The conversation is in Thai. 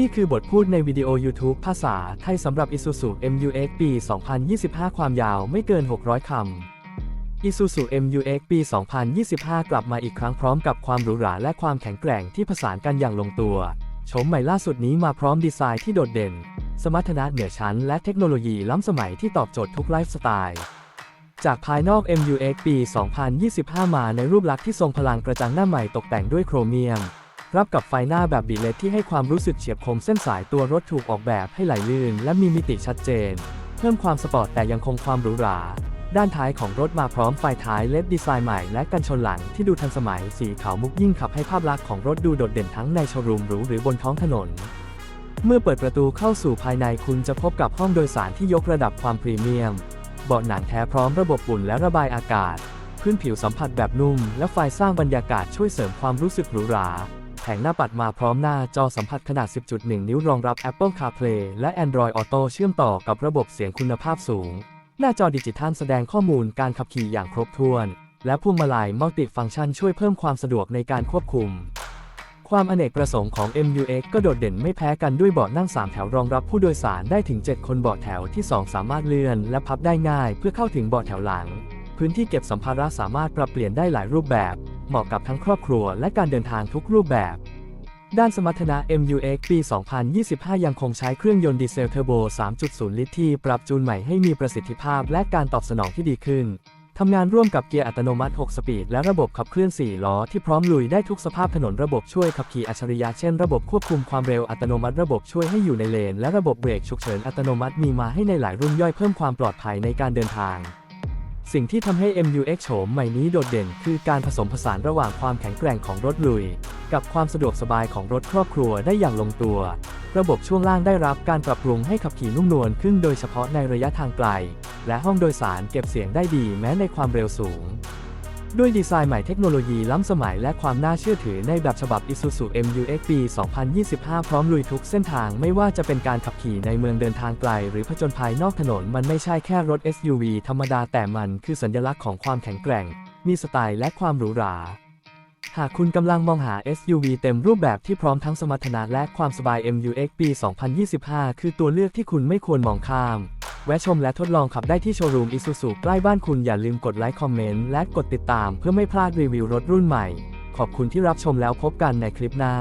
นี่คือบทพูดในวิดีโอ YouTube ภาษาไทยสำหรับ Isuzu MU-X ปี 2025 ความยาวไม่เกิน 600 คำ Isuzu MU-X ปี 2025 กลับมาอีกครั้งพร้อมกับความหรูหราและความแข็งแกร่งที่ผสานกันอย่างลงตัวโฉมใหม่ล่าสุดนี้มาพร้อมดีไซน์ที่โดดเด่น สมรรถนะเหนือชั้นและเทคโนโลยีล้ำสมัยที่ตอบโจทย์ทุกไลฟ์สไตล์ จากภายนอก MU-X ปี 2025 มาในรูปลักษณ์ที่ทรงพลังกระจังหน้าใหม่ตกแต่งด้วยโครเมียม รับกับไฟหน้าแบบบีเลตที่ให้ความรู้สึกเฉียบคมเส้นสายตัวรถถูกออกแบบให้ไหลลื่น และมีมิติชัดเจน เพิ่มความสปอร์ตแต่ยังคงความหรูหรา ด้านท้ายของรถมาพร้อมไฟท้ายเลดดีไซน์ใหม่และกันชนหลังที่ดูทันสมัยสีขาวมุกยิ่งขับให้ภาพลักษณ์ของรถดูโดดเด่นทั้งในโชว์รูมหรูหรือบนท้องถนนเมื่อเปิดประตูเข้าสู่ภายในคุณจะพบกับห้องโดยสารที่ยกระดับความพรีเมียม เบาะหนังแท้พร้อมระบบอุ่นและระบายอากาศ พื้นผิวสัมผัสแบบนุ่ม และไฟสร้างบรรยากาศช่วยเสริมความรู้สึกหรูหรา ผงหน้าปัดมาพร้อมหน้าจอสัมผัสขนาด 10.1 นิ้วรองรับ Apple CarPlay และ Android Auto เชื่อมต่อกับระบบเสียงคุณภาพสูง หน้าจอดิจิทัลแสดงข้อมูลการขับขี่อย่างครบถ้วน และพวงมาลัยมัลติฟังก์ชันช่วยเพิ่มความสะดวกในการควบคุม ความอเนกประสงค์ของ MUX ก็โดดเด่นไม่แพ้กันด้วยเบาะนั่ง 3 แถวรองรับผู้โดยสารได้ถึง 7 คนเบาะแถวที่ 2 สามารถเลื่อนและพับได้ง่าย เพื่อเข้าถึงเบาะแถวหลัง พื้นที่เก็บสัมภาระสามารถปรับเปลี่ยนได้หลายรูปแบบ เหมาะกับทั้งครอบครัวและการเดินทางทุกรูปแบบ ด้านสมรรถนะ MUX ปี 2025 ยังคงใช้เครื่องยนต์ดีเซลเทอร์โบ 3.0 ลิตรที่ปรับจูนใหม่ให้มีประสิทธิภาพและการตอบสนองที่ดีขึ้น ทำงานร่วมกับเกียร์อัตโนมัติ 6 สปีด และระบบขับเคลื่อน 4 ล้อที่พร้อมลุยได้ทุกสภาพถนนระบบช่วยขับขี่อัจฉริยะเช่นระบบควบคุมความเร็วอัตโนมัติระบบช่วยให้อยู่ในเลน และระบบเบรกฉุกเฉินอัตโนมัติมีมาให้ในหลายรุ่นย่อยเพิ่มความปลอดภัยในการเดินทาง สิ่งที่ทำให้ MUX โฉมใหม่นี้โดดเด่น คือการผสมผสานระหว่างความแข็งแกร่งของรถลุย กับความสะดวกสบายของรถครอบครัวได้อย่างลงตัว ระบบช่วงล่างได้รับการปรับปรุงให้ขับขี่นุ่มนวลขึ้นโดยเฉพาะในระยะทางไกล และห้องโดยสารเก็บเสียงได้ดีแม้ในความเร็วสูง ด้วยดีไซน์ใหม่เทคโนโลยีล้ำสมัยและความน่าเชื่อถือในแบบฉบับ Isuzu MU-X ปี 2025 พร้อมลุยทุกเส้นทางไม่ว่าจะเป็นการขับขี่ในเมืองเดินทางไกล หรือผจญภัยนอกถนน มันไม่ใช่แค่รถ SUV ธรรมดาแต่มันคือสัญลักษณ์ของความแข็งแกร่ง มีสไตล์และความหรูหรา หากคุณกำลังมองหา SUV เต็มรูปแบบที่พร้อมทั้งสมรรถนะและความสบาย MU-X ปี 2025 คือตัวเลือกที่คุณไม่ควรมองข้าม แวะชมและทดลองขับได้ที่โชว์รูม Isuzu ใกล้บ้านคุณอย่าลืมกดไลค์คอมเมนต์และกดติดตามเพื่อไม่พลาดรีวิวรถรุ่นใหม่ ขอบคุณที่รับชมแล้วพบกันในคลิปหน้า